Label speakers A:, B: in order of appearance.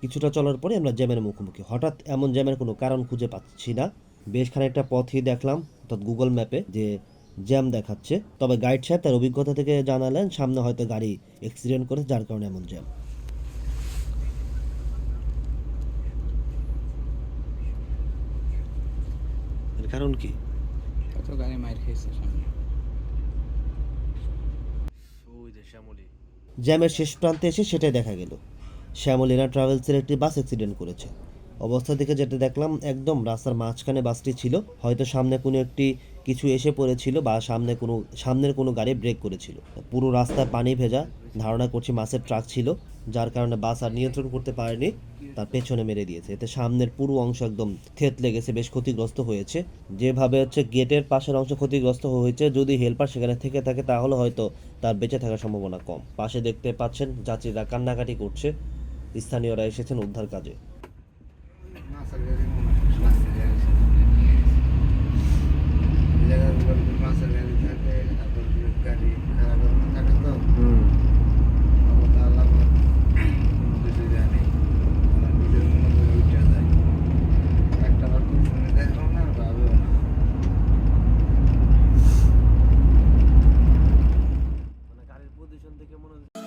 A: কিছুটা চলার পরে আমরা জ্যামের মুখোমুখি। হঠাৎ এমন জ্যামের কোনো কারণ খুঁজে পাচ্ছি না। বেশ খানিকটা পথই দেখলাম অর্থাৎ গুগল ম্যাপে যে জ্যাম দেখাচ্ছে। তবে গাইড সাহেব তার অভিজ্ঞতা থেকে জানালেন সামনে হয়তো গাড়ি অ্যাক্সিডেন্ট করে যার কারণে এমন জ্যাম। কারণ কি?
B: কত গাড়ি মাইর খেয়েছে সামনে।
A: জ্যামের শেষ প্রান্তে এসে সেটাই দেখা গেল। শ্যামলীনা ট্রাভেলসের একটি বাস অ্যাক্সিডেন্ট করেছে। অবস্থা থেকে যেটা দেখলাম, একদম রাস্তার মাঝখানে বাসটি ছিল। হয়তো সামনে কোনো একটি কিছু এসে পড়েছিল বা সামনে কোনো, সামনের কোনো গাড়ি ব্রেক করেছিল। পুরো রাস্তায় পানি ভেজা, ধারণা করছি মাছের ট্রাক ছিল, যার কারণে বাস আর নিয়ন্ত্রণ করতে পারেনি, তার পেছনে মেরে দিয়েছে। এতে সামনের পুরো অংশ একদম থেতলে গেছে বেশ ক্ষতিগ্রস্ত হয়েছে। যেভাবে হচ্ছে গেটের পাশের অংশ ক্ষতিগ্রস্ত হয়েছে, যদি হেল্পার সেখানে থেকে থাকে তাহলে হয়তো তার বেঁচে থাকার সম্ভাবনা কম। পাশে দেখতে পাচ্ছেন যাত্রীরা কান্নাকাটি করছে। স্থানীয়রা এসেছেন উদ্ধার কাজে। থেকে মনে